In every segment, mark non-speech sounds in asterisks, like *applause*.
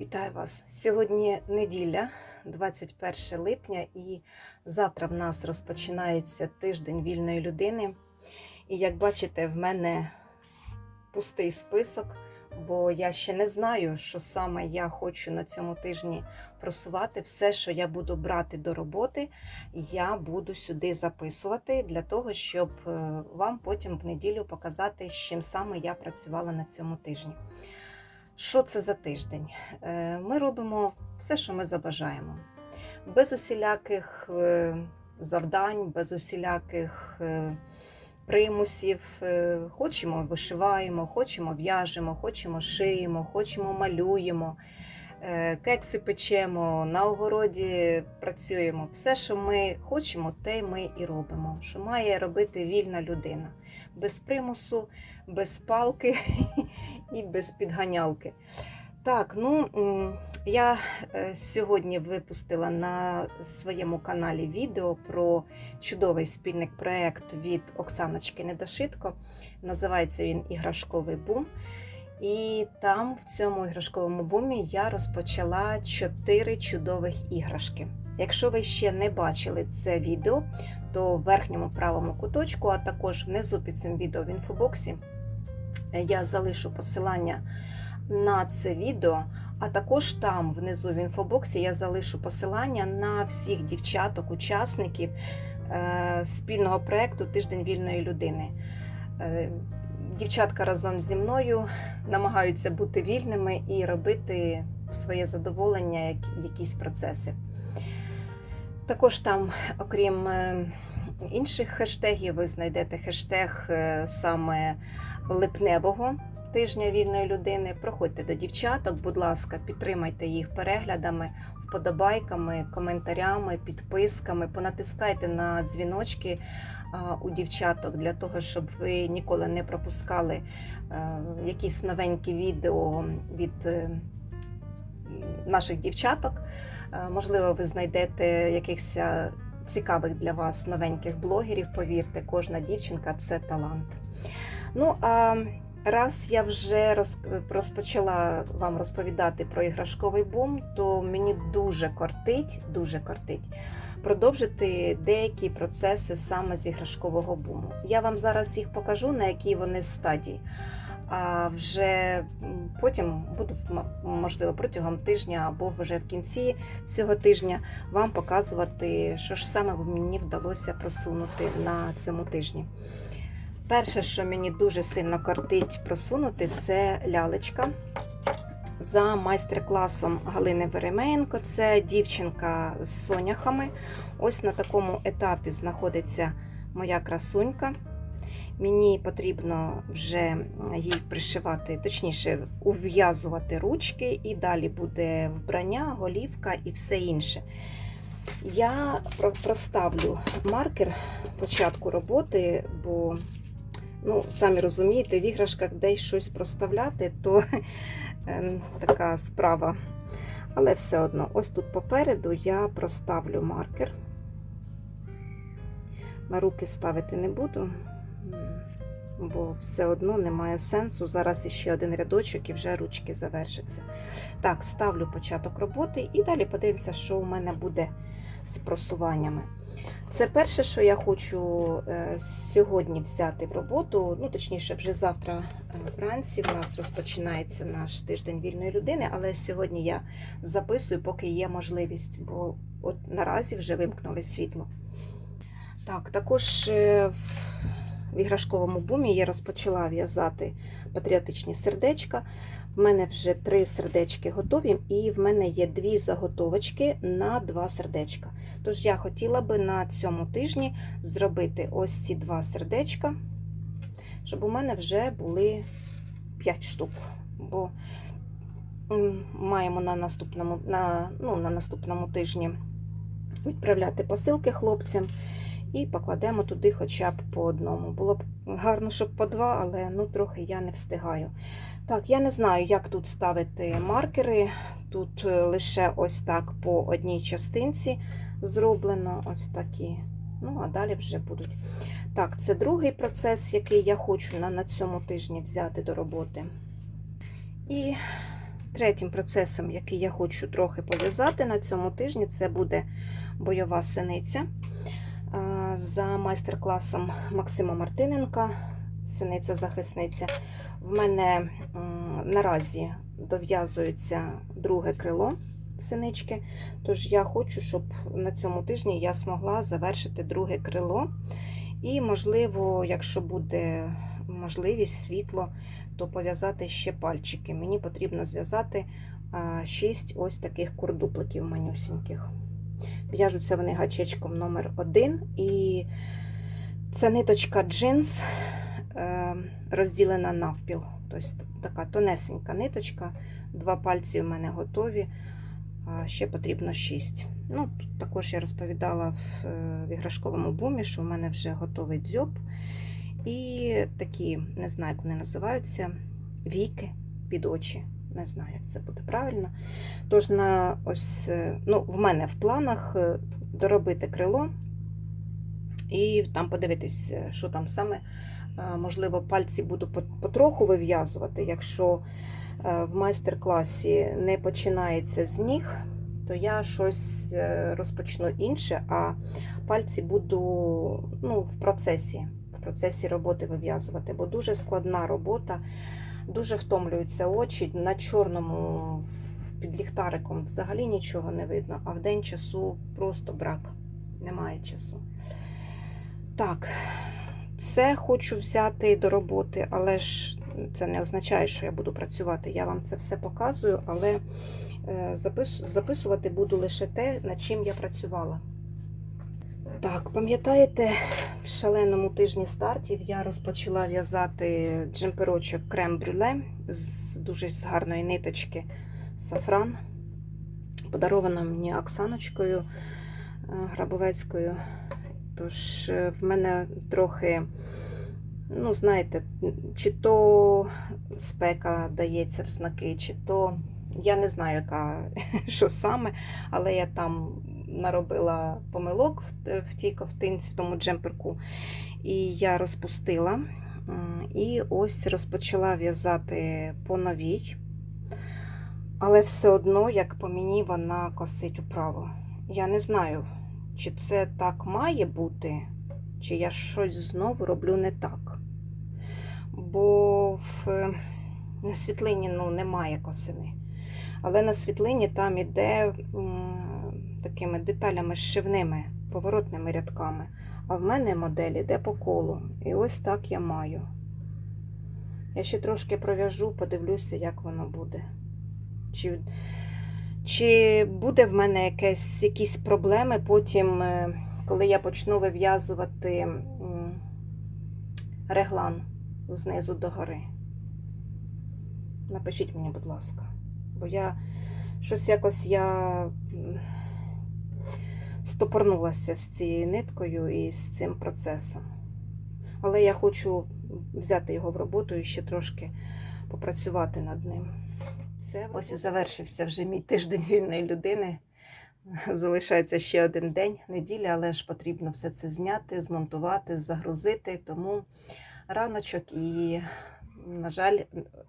Вітаю вас! Сьогодні неділя, 21 липня, і завтра в нас розпочинається тиждень вільної людини. І як бачите, в мене пустий список, бо я ще не знаю, що саме я хочу на цьому тижні просувати. Все, що я буду брати до роботи, я буду сюди записувати для того, щоб е, вам потім в неділю показати, з чим саме я працювала на цьому тижні. Що це за тиждень? Е, Ми робимо все, що ми забажаємо, без усіляких е, завдань, без усіляких е, примусів. Хочемо вишиваємо, хочемо в'яжемо, хочемо шиємо, хочемо малюємо, кекси печемо, на огороді працюємо. Все, що ми хочемо, те ми і робимо. Що має робити вільна людина без примусу, без палки *laughs* і без підганялки. Так, ну я е, сьогодні випустила на своєму каналі відео про чудовий спільник проект від Оксаночки Недошитко. Називається він Іграшковий бум. І там, в цьому іграшковому бумі, я розпочала чотири чудових іграшки. Якщо ви ще не бачили це відео, то в верхньому правому куточку, а також внизу під цим відео в інфобоксі, я залишу посилання на це відео, а також там внизу в інфобоксі я залишу посилання на всіх дівчаток, учасників е, спільного проєкту Тиждень вільної людини. Е, Дівчатка разом зі мною намагаються бути вільними і робити своє задоволення як- якісь процеси. Також там, окрім е, інших хештегів, ви знайдете хештег е, саме липневого тижня вільної людини. Проходьте до дівчаток, будь ласка, підтримайте їх переглядами, вподобайками, коментарями, підписками, понатискайте на дзвіночки у дівчаток для того, щоб ви ніколи не пропускали е, якісь новенькі відео від е, наших дівчаток. Е, Можливо, ви знайдете якихось е, цікавих для вас новеньких блогерів. Повірте, кожна дівчинка це талант. Ну а раз я вже розпочала вам розповідати про іграшковий бум, то мені дуже кортить, дуже кортить продовжити деякі процеси саме з іграшкового буму. Я вам зараз їх покажу, на якій вони стадії. А вже потім буду можливо протягом тижня або вже в кінці цього тижня вам показувати, що ж саме мені вдалося просунути на цьому тижні. Перше, що мені дуже сильно кортить просунути, це лялечка. За майстер-класом Галини Веремеєнко. Це дівчинка з соняхами. Ось на такому етапі знаходиться моя красунька. Мені потрібно вже їй пришивати, точніше, ув'язувати ручки, і далі буде вбрання, голівка і все інше. Я проставлю маркер початку роботи, бо, ну, самі розумієте, в іграшках десь щось проставляти, то е, така справа. Але все одно, ось тут попереду я проставлю маркер. На руки ставити не буду, бо все одно немає сенсу. Зараз іще один рядочок і вже ручки завершаться. Так, ставлю початок роботи і далі подивимося, що у мене буде з просуваннями. Це перше, що я хочу е, сьогодні взяти в роботу. Ну, точніше, вже завтра е, вранці в нас розпочинається наш тиждень вільної людини, але сьогодні я записую, поки є можливість, бо от наразі вже вимкнули світло. Так, також е, в- іграшковому бумі я розпочала в'язати патріотичні сердечка. В мене вже три сердечки готові, і в мене є дві заготовочки на два сердечка. Тож я хотіла би на цьому тижні зробити ось ці два сердечка, щоб у мене вже були 5 штук. Бо маємо на наступному, на, ну, на наступному тижні відправляти посилки хлопцям і покладемо туди хоча б по одному. Було б гарно, щоб по два, але ну, трохи я не встигаю. Так, я не знаю, як тут ставити маркери. Тут е, лише ось так по одній частинці зроблено, ось такі. Ну, а далі вже будуть. Так, це другий процес, який я хочу на, на цьому тижні взяти до роботи. І третім процесом, який я хочу трохи пов'язати на цьому тижні, це буде бойова синиця. За майстер-класом Максима Мартиненка, синиця-захисниця. В мене наразі дов'язується друге крило синички. Тож я хочу, щоб на цьому тижні я змогла завершити друге крило. І, можливо, якщо буде можливість, світло, то пов'язати ще пальчики. Мені потрібно зв'язати 6 ось таких курдупликів манюсіньких. В'яжуться вони гачечком номер 1 і це ниточка джинс е, розділена навпіл. Тобто така тонесенька ниточка, два пальці в мене готові, а ще потрібно 6. Ну, тут також я розповідала в, е, в іграшковому бумі, що в мене вже готовий дзьоб. І такі, не знаю, як вони називаються, віки під очі. Не знаю, як це буде правильно. Тож, на ось, е, ну, в мене в планах е, доробити крило і там подивитись, е, що там саме. Можливо, пальці буду потроху вив'язувати. Якщо в майстер-класі не починається з ніг, то я щось розпочну інше, а пальці буду ну, в процесі, в процесі роботи вив'язувати, бо дуже складна робота, дуже втомлюються очі. На чорному під ліхтариком взагалі нічого не видно, а в день часу просто брак. Немає часу. Так, це хочу взяти до роботи, але ж це не означає, що я буду працювати. Я вам це все показую, але е, записувати буду лише те, над чим я працювала. Так, пам'ятаєте, в шаленому тижні стартів я розпочала в'язати джемперочок крем-брюле з дуже гарної ниточки сафран, подарована мені Оксаночкою е, Грабовецькою. Тож е, в мене трохи, ну, знаєте, чи то спека дається в знаки, чи то я не знаю, яка *laughs* що саме, але я там наробила помилок в, тій ковтинці, в тому джемперку. І я розпустила. І ось розпочала в'язати по новій. Але все одно, як по мені, вона косить управо. Я не знаю, чи це так має бути, чи я щось знову роблю не так. Бо в, на світлині ну, немає косини. Але на світлині там іде такими деталями зшивними, поворотними рядками. А в мене модель іде по колу. І ось так я маю. Я ще трошки пров'яжу, подивлюся, як воно буде. Чи, чи буде в мене якесь, якісь проблеми потім, е, коли я почну вив'язувати реглан знизу до гори? Напишіть мені, будь ласка. Бо я щось якось я стопорнулася з цією ниткою і з цим процесом. Але я хочу взяти його в роботу і ще трошки попрацювати над ним. Це ось і завершився вже мій тиждень вільної людини. Залишається ще один день, неділя, але ж потрібно все це зняти, змонтувати, загрузити. Тому раночок і, на жаль,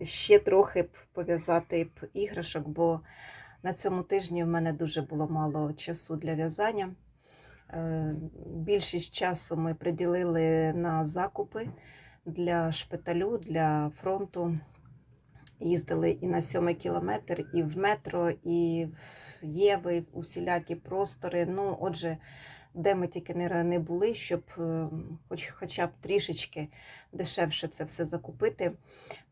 ще трохи б пов'язати б іграшок, бо на цьому тижні в мене дуже було мало часу для в'язання. Е, Більшість часу ми приділили на закупи для шпиталю, для фронту. Їздили і на сьомий кілометр, і в метро, і в Єви, усілякі простори. Ну, отже, де ми тільки не, були, щоб е, хоч, хоча б трішечки дешевше це все закупити.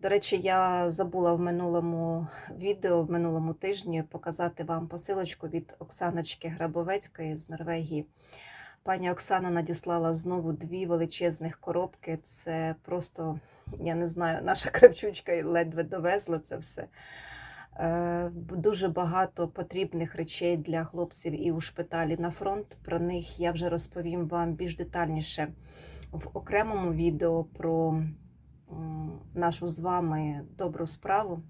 До речі, я забула в минулому відео, в минулому тижні показати вам посилочку від Оксаночки Грабовецької з Норвегії. Пані Оксана надіслала знову дві величезних коробки. Це просто, я не знаю, наша кравчучка ледве довезла це все. Е, Дуже багато потрібних речей для хлопців і у шпиталі на фронт. Про них я вже розповім вам більш детальніше в окремому відео про нашу з вами добру справу.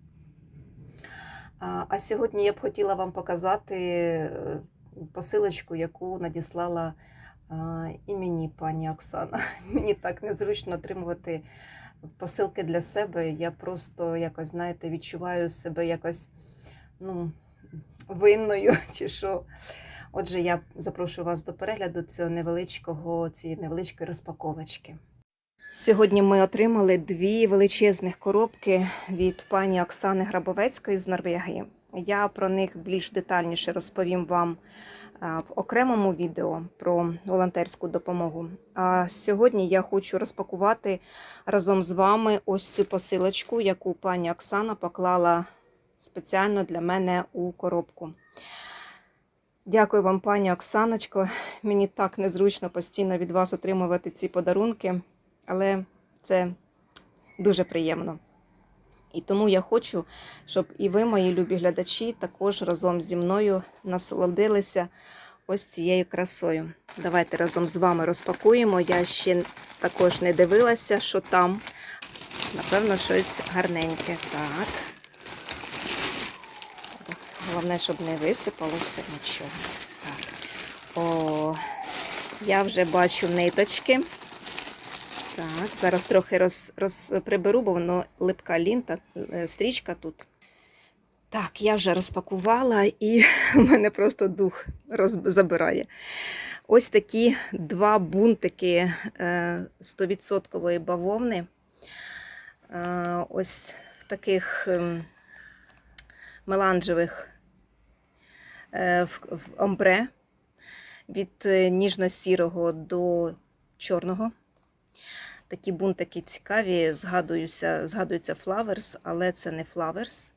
А сьогодні я б хотіла вам показати е, посилочку, яку надіслала і мені пані Оксана. *laughs* Мені так незручно отримувати посилки для себе. Я просто якось, знаєте, відчуваю себе якось ну, винною *laughs* чи що. Отже, я запрошую вас до перегляду цього невеличкого, цієї невеличкої розпаковочки. Сьогодні ми отримали дві величезних коробки від пані Оксани Грабовецької з Норвегії. Я про них більш детальніше розповім вам в окремому відео про волонтерську допомогу. А сьогодні я хочу розпакувати разом з вами ось цю посилочку, яку пані Оксана поклала спеціально для мене у коробку. Дякую вам, пані Оксаночко. Мені так незручно постійно від вас отримувати ці подарунки, але це дуже приємно. І тому я хочу, щоб і ви, мої любі глядачі, також разом зі мною насолодилися ось цією красою. Давайте разом з вами розпакуємо. Я ще також не дивилася, що там. Напевно, щось гарненьке. Так. Головне, щоб не висипалося нічого. Так. О, я вже бачу ниточки. Так, зараз трохи роз, роз, приберу, бо воно липка лінта, е, стрічка тут. Так, я вже розпакувала і *laughs* в мене просто дух роз, забирає. Ось такі два бунтики е, 100% бавовни. Е, ось в таких ем, меланжевих е, в, омбре від е, ніжно-сірого до чорного. Такі бунтики цікаві, згадуюся, згадується Flowers, але це не Flowers.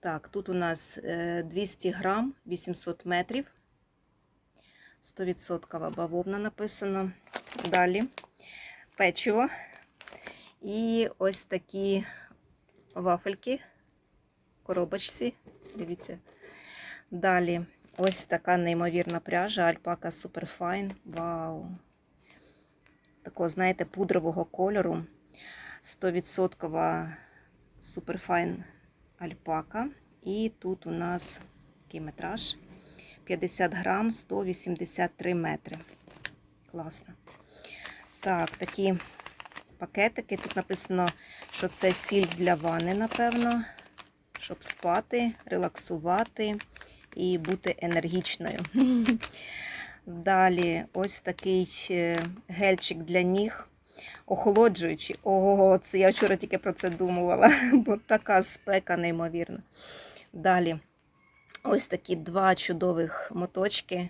Так, тут у нас е, 200 грам, 800 метрів. 100% бавовна написано. Далі печиво. І ось такі вафельки коробочці. Дивіться. Далі ось така неймовірна пряжа Альпака Superfine. Вау! Такого, знаєте, пудрового кольору. 100% Superfine альпака. І тут у нас який метраж 50 грам, 183 метри. Класно. Так, такі пакетики. Тут написано, що це сіль для ванни, напевно, щоб спати, релаксувати і бути енергічною. *laughs* Далі ось такий е, гельчик для ніг. Охолоджуючий. Ого, це я вчора тільки про це думала, *laughs* бо така спека неймовірна. Далі ось такі два чудових моточки.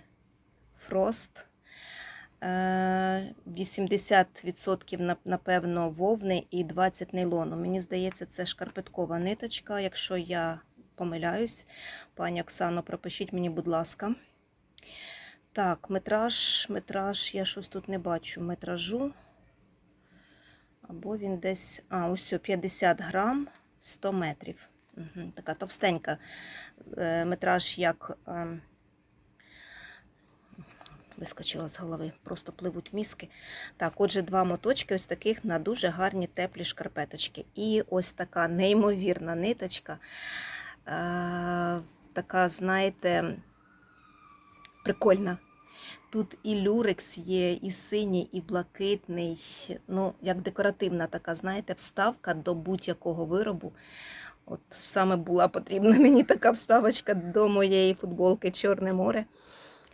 Фрост. Е, 80% напевно вовни і 20 нейлону. Мені здається, це шкарпеткова ниточка. Якщо я помиляюсь, пані Оксано, пропишіть мені, будь ласка. Так, метраж, метраж, я щось тут не бачу метражу. Або він десь. А, ось 50 грам 100 метрів. Угу, така товстенька е, метраж, як е, вискочила з голови, просто пливуть мізки. Так, отже, два моточки ось таких на дуже гарні теплі шкарпеточки. І ось така неймовірна ниточка. Е, така, знаєте, прикольна. Тут і люрекс є, і синій, і блакитний. Ну, як декоративна така, знаєте, вставка до будь-якого виробу. От саме була потрібна *laughs* мені така вставочка до моєї футболки Чорне море.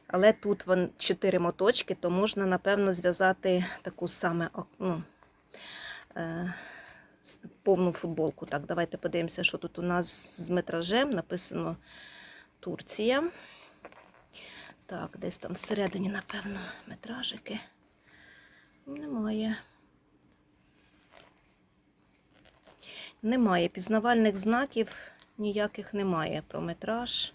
Але тут вон, 4 моточки, то можна, напевно, зв'язати таку саме ну, е, повну футболку. Так, давайте подивимося, що тут у нас з метражем. Написано Турція. Так, десь там всередині, напевно, метражики. Немає. Немає. Пізнавальних знаків ніяких немає про метраж.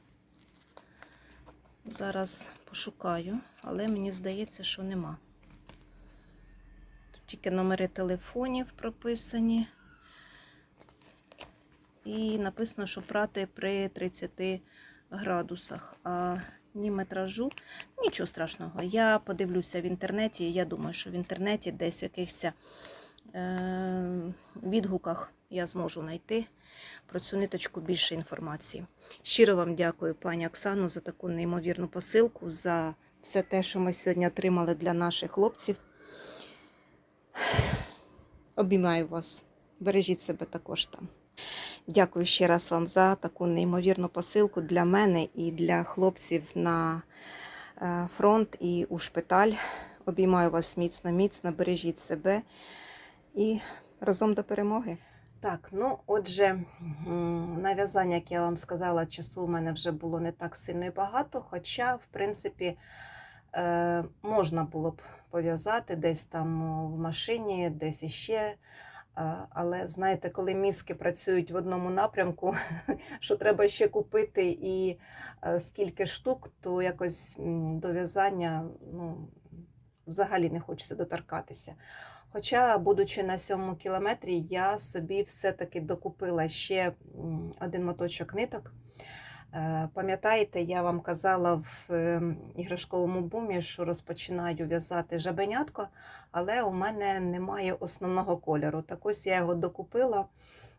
Зараз пошукаю, але мені здається, що нема. Тут тільки номери телефонів прописані. І написано, що прати при 30 градусах. А ні метражу, нічого страшного. Я подивлюся в інтернеті. Я думаю, що в інтернеті десь в якихось е, відгуках я зможу знайти про цю ниточку більше інформації. Щиро вам дякую, пані Оксану, за таку неймовірну посилку, за все те, що ми сьогодні отримали для наших хлопців. Обіймаю вас. Бережіть себе також там. Дякую ще раз вам за таку неймовірну посилку для мене і для хлопців на е, фронт і у шпиталь. Обіймаю вас міцно, міцно, бережіть себе і разом до перемоги. Так, ну отже, м, на в'язання, як я вам сказала, часу у мене вже було не так сильно і багато, хоча, в принципі, е, можна було б пов'язати десь там в машині, десь іще. Але знаєте, коли мізки працюють в одному напрямку, *laughs* що треба ще купити і е, скільки штук, то якось до в'язання ну, взагалі не хочеться доторкатися. Хоча, будучи на сьомому кілометрі, я собі все-таки докупила ще один моточок ниток. Е, Пам'ятаєте, я вам казала в е, іграшковому бумі, що розпочинаю в'язати жабенятко, але у мене немає основного кольору. Так ось я його докупила.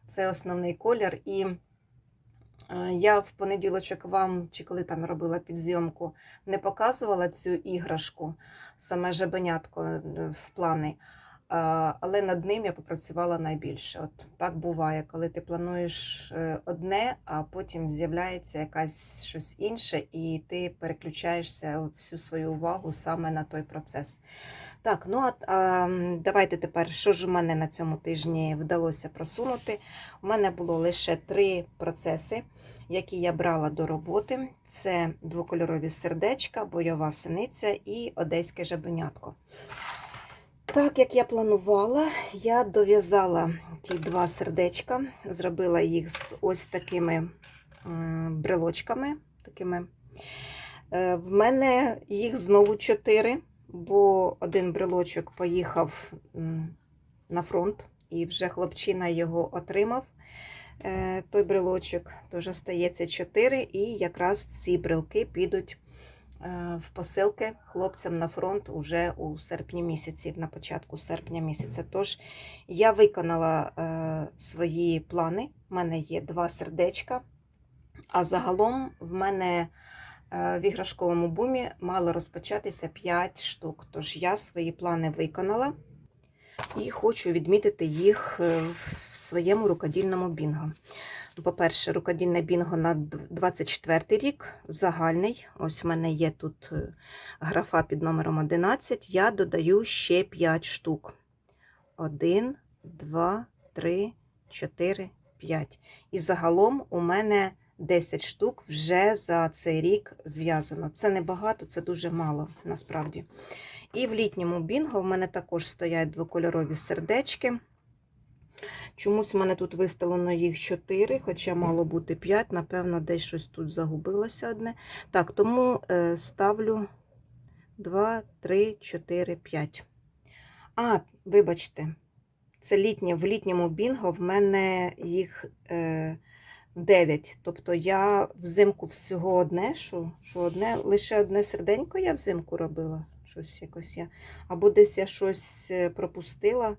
Це основний колір. І е, я в понеділочок вам, чи коли там робила підзйомку, не показувала цю іграшку, саме жабенятко е, в плани. Але над ним я попрацювала найбільше. От так буває, коли ти плануєш е, одне, а потім з'являється якась щось інше, і ти переключаєшся всю свою увагу саме на той процес. Так, ну а давайте тепер, що ж у мене на цьому тижні вдалося просунути. У мене було лише три процеси, які я брала до роботи: це двокольорові сердечка, бойова синиця і одеське жабенятко. Так, як я планувала, я дов'язала ті два сердечка, зробила їх з ось такими брелочками. Такими. Е, В мене їх знову чотири, бо один брелочок поїхав на фронт, і вже хлопчина його отримав. Е, Той брелочок теж стається чотири, і якраз ці брелки підуть в посилки хлопцям на фронт уже у серпні місяці, на початку серпня місяця. Тож я виконала е, свої плани. У мене є два сердечка, а загалом в мене е, в іграшковому бумі мало розпочатися 5 штук. Тож я свої плани виконала і хочу відмітити їх е, в своєму рукодільному бінго. По-перше, рукодільне бінго на 24 рік, загальний. Ось у мене є тут е, графа під номером 11. Я додаю ще 5 штук. 1, 2, 3, 4, 5. І загалом у мене 10 штук вже за цей рік зв'язано. Це небагато, це дуже мало насправді. І в літньому бінго в мене також стоять двокольорові сердечки. Чомусь в мене тут виставлено їх 4, хоча мало бути 5. Напевно, десь щось тут загубилося одне. Так, тому е, ставлю 2, 3, 4, 5. А, вибачте, це літнє. В літньому бінго в мене їх е, 9. Тобто я взимку всього одне, що, що одне, лише одне серденько я взимку робила. Щось якось я. Або десь я щось е, пропустила,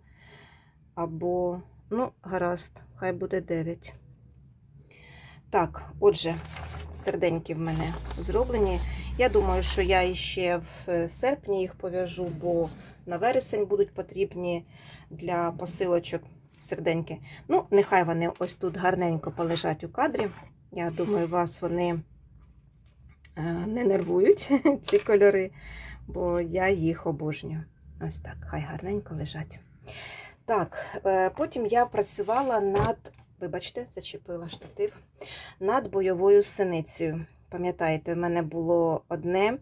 або, ну, гаразд, хай буде 9. Так, отже, серденьки в мене зроблені. Я думаю, що я іще в е, серпні їх пов'яжу, бо на вересень будуть потрібні для посилочок серденьки. Ну, нехай вони ось тут гарненько полежать у кадрі. Я думаю, вас вони е, не нервують, *laughs* ці кольори, бо я їх обожнюю. Ось так, хай гарненько лежать. Так, е, потім я працювала над, вибачте, зачепила штатив, над бойовою синицею. Пам'ятаєте, в мене було одне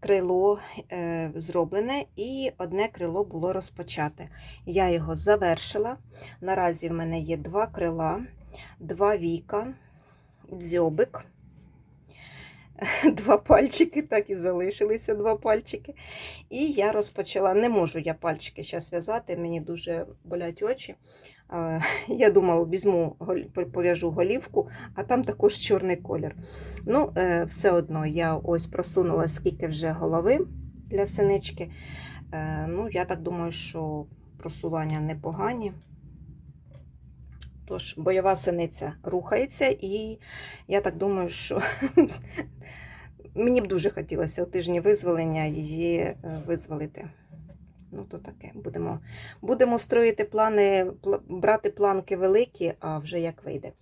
крило е, зроблене і одне крило було розпочате. Я його завершила. Наразі в мене є два крила, два віка, дзьобик. *laughs* Два пальчики, так і залишилися два пальчики. І я розпочала. Не можу я пальчики зараз в'язати, мені дуже болять очі. *laughs* Я думала, візьму, пов'яжу голівку, а там також чорний колір. Ну, е, все одно я ось просунула скільки вже голови для синички. Е, Ну, я так думаю, що просування непогані. Тож, бойова синиця рухається, і я так думаю, що *laughs* мені б дуже хотілося у тижні визволення її е, визволити. Ну, то таке. Будемо, будемо строїти плани, пла- брати планки великі, а вже як вийде.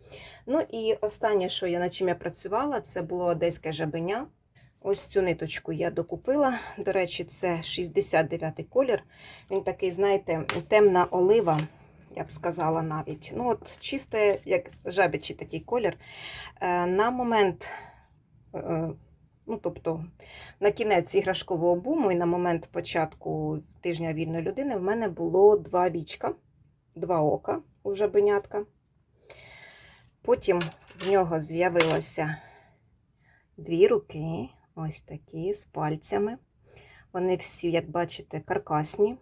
Ну і останнє, що я над чим я працювала, це було одеське жабеня. Ось цю ниточку я докупила. До речі, це 69-й колір. Він такий, знаєте, темна олива, я б сказала навіть. Ну, от чисте, як жабячий такий колір. Е, На момент, е, ну, тобто, на кінець іграшкового буму і на момент початку тижня вільної людини в мене було два вічка, два ока у жабенятка. Потім в нього з'явилося дві руки, ось такі, з пальцями. Вони всі, як бачите, каркасні.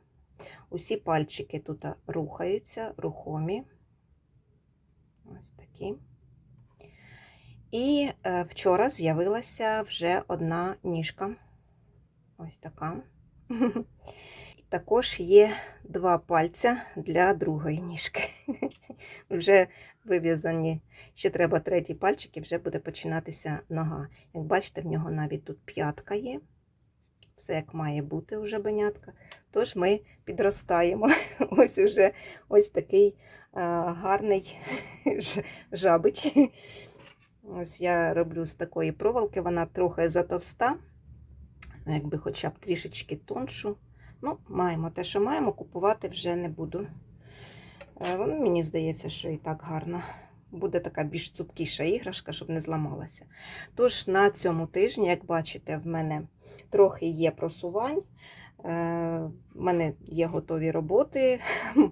Усі пальчики тут рухаються, рухомі. Ось такі. І е, вчора з'явилася вже одна ніжка. Ось така. *laughs* Також є два пальця для другої ніжки. *laughs* Вже вив'язані. Ще треба третій пальчик і вже буде починатися нога. Як бачите, в нього навіть тут п'ятка є. Все як має бути у жабенятка. Тож ми підростаємо. *laughs* Ось уже ось такий гарний *laughs* жабич. Ось я роблю з такої проволоки, вона трохи затовста, якби хоча б трішечки тоншу. Ну, маємо те, що маємо, купувати вже не буду. Е, Воно мені здається, що і так гарно. Буде така більш цупкіша іграшка, щоб не зламалася. Тож на цьому тижні, як бачите, в мене трохи є просувань. Е, В мене є готові роботи. *laughs*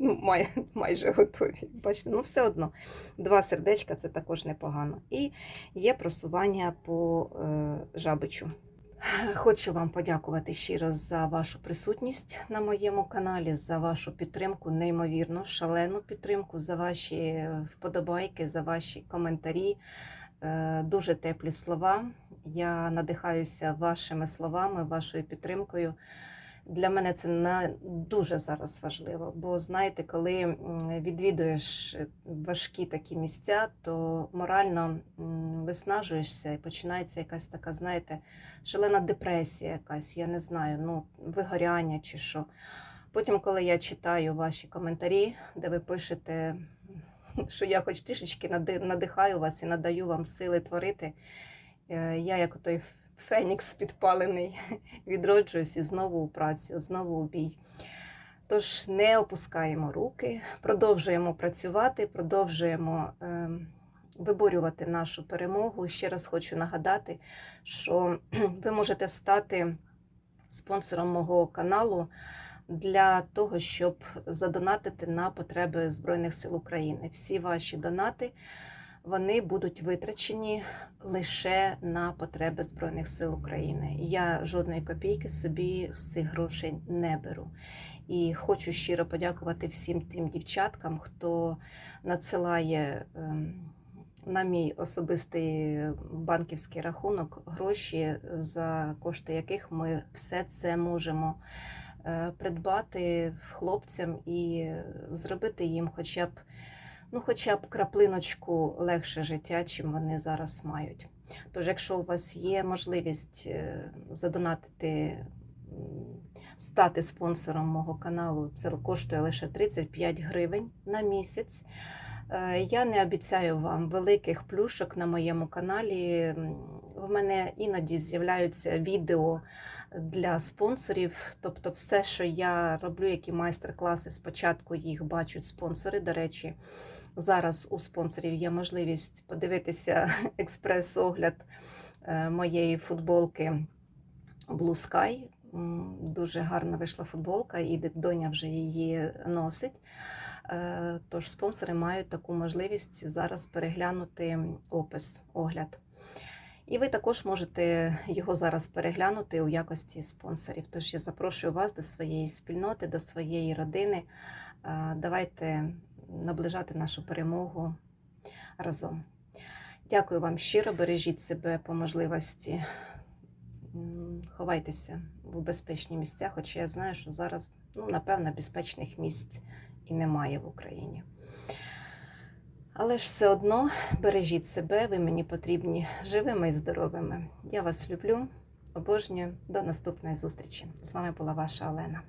Ну, май, майже готові. Бачите, ну все одно. Два сердечка це також непогано. І є просування по е, жабичу. Хочу вам подякувати щиро за вашу присутність на моєму каналі, за вашу підтримку, неймовірну, шалену підтримку, за ваші вподобайки, за ваші коментарі. Е, Дуже теплі слова. Я надихаюся вашими словами, вашою підтримкою. Для мене це на дуже зараз важливо, бо знаєте, коли відвідуєш важкі такі місця, то морально виснажуєшся і починається якась така, знаєте, шалена депресія, якась, я не знаю, ну вигоряння чи що. Потім, коли я читаю ваші коментарі, де ви пишете, що я хоч трішечки надихаю вас і надаю вам сили творити, е, я як той фенікс підпалений *laughs* відроджуюсь і знову у працю, знову у бій. Тож не опускаємо руки, продовжуємо працювати, продовжуємо е, виборювати нашу перемогу. Ще раз хочу нагадати, що *clears throat* ви можете стати спонсором мого каналу для того, щоб задонатити на потреби Збройних сил України. Всі ваші донати вони будуть витрачені лише на потреби Збройних сил України. Я жодної копійки собі з цих грошей не беру. І хочу щиро подякувати всім тим дівчаткам, хто надсилає ем, на мій особистий банківський рахунок гроші, за кошти яких ми все це можемо е, придбати хлопцям і зробити їм хоча б ну, хоча б краплиночку легше життя, чим вони зараз мають. Тож, якщо у вас є можливість е, задонатити, стати спонсором мого каналу, це коштує лише 35 гривень на місяць. Е, Я не обіцяю вам великих плюшок на моєму каналі. В мене іноді з'являються відео для спонсорів. Тобто, все, що я роблю, які майстер-класи, спочатку їх бачать спонсори. До речі, зараз у спонсорів є можливість подивитися *laughs* експрес-огляд е, моєї футболки Blue Sky. Дуже гарна вийшла футболка, і доня вже її носить. Е, Тож спонсори мають таку можливість зараз переглянути опис, огляд. І ви також можете його зараз переглянути у якості спонсорів. Тож я запрошую вас до своєї спільноти, до своєї родини. Е, Давайте наближати нашу перемогу разом. Дякую вам щиро, бережіть себе по можливості. Ховайтеся в безпечні місця, хоча я знаю, що зараз, ну, напевно, безпечних місць і немає в Україні. Але ж все одно бережіть себе, ви мені потрібні живими і здоровими. Я вас люблю, обожнюю. До наступної зустрічі. З вами була ваша Олена.